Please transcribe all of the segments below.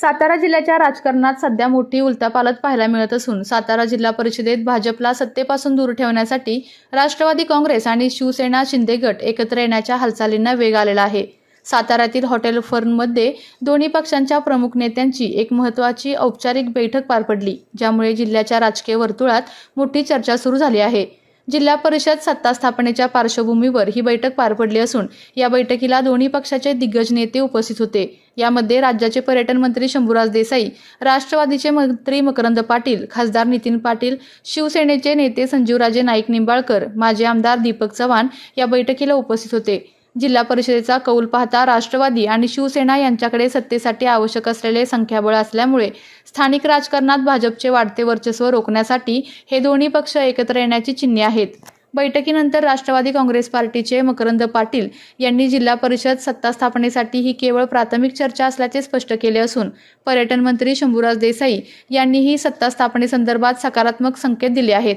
सातारा जिल्ह्याच्या राजकारणात सध्या मोठी उलथापालत पाहायला मिळत असून सातारा जिल्हा परिषदेत भाजपला सत्तेपासून दूर ठेवण्यासाठी राष्ट्रवादी काँग्रेस आणि शिवसेना शिंदे गट एकत्र येण्याच्या हालचालींना वेग आलेला आहे. साताऱ्यातील हॉटेल फर्नमध्ये दोन्ही पक्षांच्या प्रमुख नेत्यांची एक महत्त्वाची औपचारिक बैठक पार पडली ज्यामुळे जिल्ह्याच्या राजकीय वर्तुळात मोठी चर्चा सुरू झाली आहे. जिल्हा परिषद सत्ता स्थापनेच्या पार्श्वभूमीवर ही बैठक पार पडली असून या बैठकीला दोन्ही पक्षाचे दिग्गज नेते उपस्थित होते. यामध्ये राज्याचे पर्यटन मंत्री शंभूराज देसाई राष्ट्रवादीचे मंत्री मकरंद पाटील खासदार नितीन पाटील शिवसेनेचे नेते संजीवराजे नाईक निंबाळकर माजी आमदार दीपक चव्हाण या बैठकीला उपस्थित होते. जिल्हा परिषदेचा कौल पाहता राष्ट्रवादी आणि शिवसेना यांच्याकडे सत्तेसाठी आवश्यक असलेले संख्याबळ असल्यामुळे स्थानिक राजकारणात भाजपचे वाढते वर्चस्व रोखण्यासाठी हे दोन्ही पक्ष एकत्र येण्याची चिन्हे आहेत. बैठकीनंतर राष्ट्रवादी काँग्रेस पार्टीचे मकरंद पाटील यांनी जिल्हा परिषद सत्ता स्थापनेसाठी ही केवळ प्राथमिक चर्चा असल्याचे स्पष्ट केले असून पर्यटन मंत्री शंभूराज देसाई यांनीही सत्ता स्थापनेसंदर्भात सकारात्मक संकेत दिले आहेत.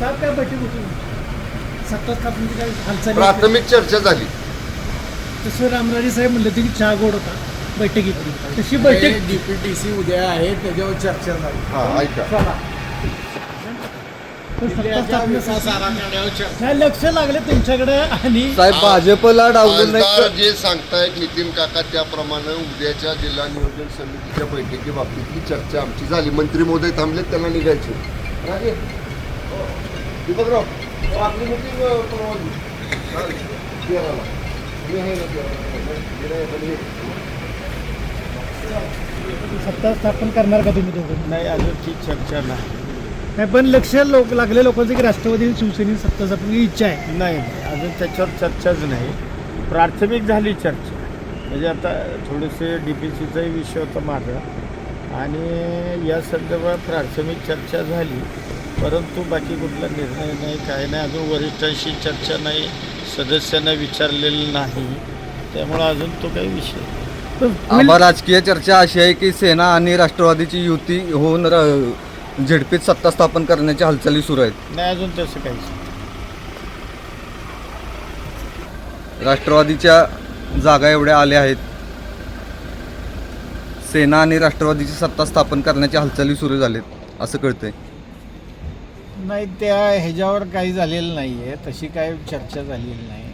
काय बैठक होती? सत्ता स्थापनेची काही हालचाली? प्राथमिक चर्चा झाली. तसं रामराजे साहेब म्हणले होते की चहा गोड होता बैठकीत तशी बैठक डीपीटीसी उद्या आहे त्याच्यावर चर्चा झाली. हा ऐका. सत्ता काय लक्ष लागले तुमच्याकडे आणि साहेब भाजपला डावलून नाही खासदार जे सांगतायत नितीन काका त्याप्रमाणे उद्याच्या जिल्हा नियोजन समितीच्या बैठकीबाबतीतली चर्चा आमची झाली. मंत्री महोदय थांबले त्यांना निघायचे. हो, दीपकराव हो, आपली मीटिंग सत्ता स्थापन करणार का तुम्ही दोघं? नाही अजून ती चर्चा नाही. नाही पण लक्ष लोक लागले लोकांचं की राष्ट्रवादी आणि शिवसेने सत्ता स्थापनेची इच्छा आहे. नाही अजून त्याच्यावर चर्चाच नाही. प्राथमिक झाली चर्चा. म्हणजे आता थोडेसे डी पी सीचाही विषय होता माझा आणि या संदर्भात प्राथमिक चर्चा झाली. परंतु बाकी कुठला निर्णय नाही काय नाही. अजून वरिष्ठांशी चर्चा नाही सदस्यांना विचारलेलं नाही. त्यामुळं अजून तो काही विषय आम्हा राजकीय चर्चा अशी आहे की सेना आणि राष्ट्रवादीची युती होऊन र- झेडपीत सत्ता स्थापन करण्याच्या हालचाली सुरू आहेत. नाही अजून तसं काहीच. राष्ट्रवादीच्या जागा एवढ्या आल्या आहेत. सेना आणि राष्ट्रवादीची सत्ता स्थापन करण्याच्या हालचाली सुरू झालेत असं कळतंय. नाही त्या ह्याच्यावर काही झालेलं नाही आहे तशी काही चर्चा झालेली नाही.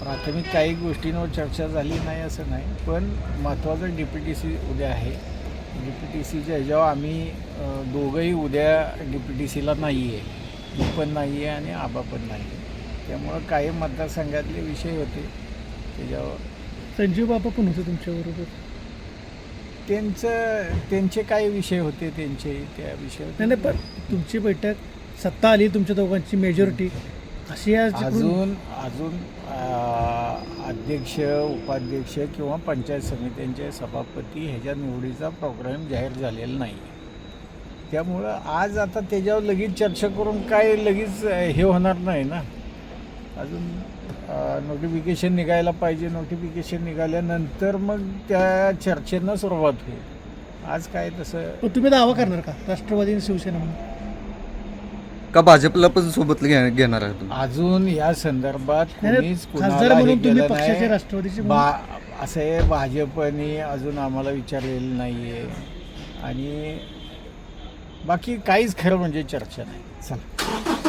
प्राथमिक काही गोष्टींवर चर्चा झाली नाही असं नाही. पण महत्त्वाचं डी पी टी सी उद्या आहे. डी पी टी सीच्या ह्याच्यावर आम्ही दोघंही उद्या डी पी टी सीला नाही आहे मी पण नाही आहे आणि आबा पण नाही आहे त्यामुळं काही मतदारसंघातले विषय होते त्याच्यावर. संजीव बाबा पण होते तुमच्याबरोबर. त्यांचं त्यांचे काही विषय होते त्यांचे त्या विषयावर? नाही नाही पण तुमची बैठक सत्ता आली तुमच्या दोघांची मेजॉरिटी अशी आज अजून अजून अं, अध्यक्ष उपाध्यक्ष किंवा पंचायत समित्यांचे सभापती ह्याच्या निवडीचा प्रोग्राम जाहीर झालेला नाही. त्यामुळं आज आता त्याच्यावर लगेच चर्चा करून काय लगेच अं, हे होणार नाही ना. अजून नोटिफिकेशन निघायला पाहिजे. नोटिफिकेशन निघाल्यानंतर मग त्या चर्चेनं सुरुवात होईल. आज काय तसं तुम्ही दावा करणार का? राष्ट्रवादी शिवसेना म्हणून. का भाजपला पण सोबत घे- घेणार आहे तुम्ही? अजून या संदर्भात नाही, कोणीच खासदार कुणाला हे म्हणून तुम्ही केलं पक्षाचे नाही. राष्ट्रवादीचे बा असं आहे भाजपने अजून आम्हाला विचारलेलं नाही आहे आणि बाकी काहीच खरं म्हणजे चर्चा नाही. चला.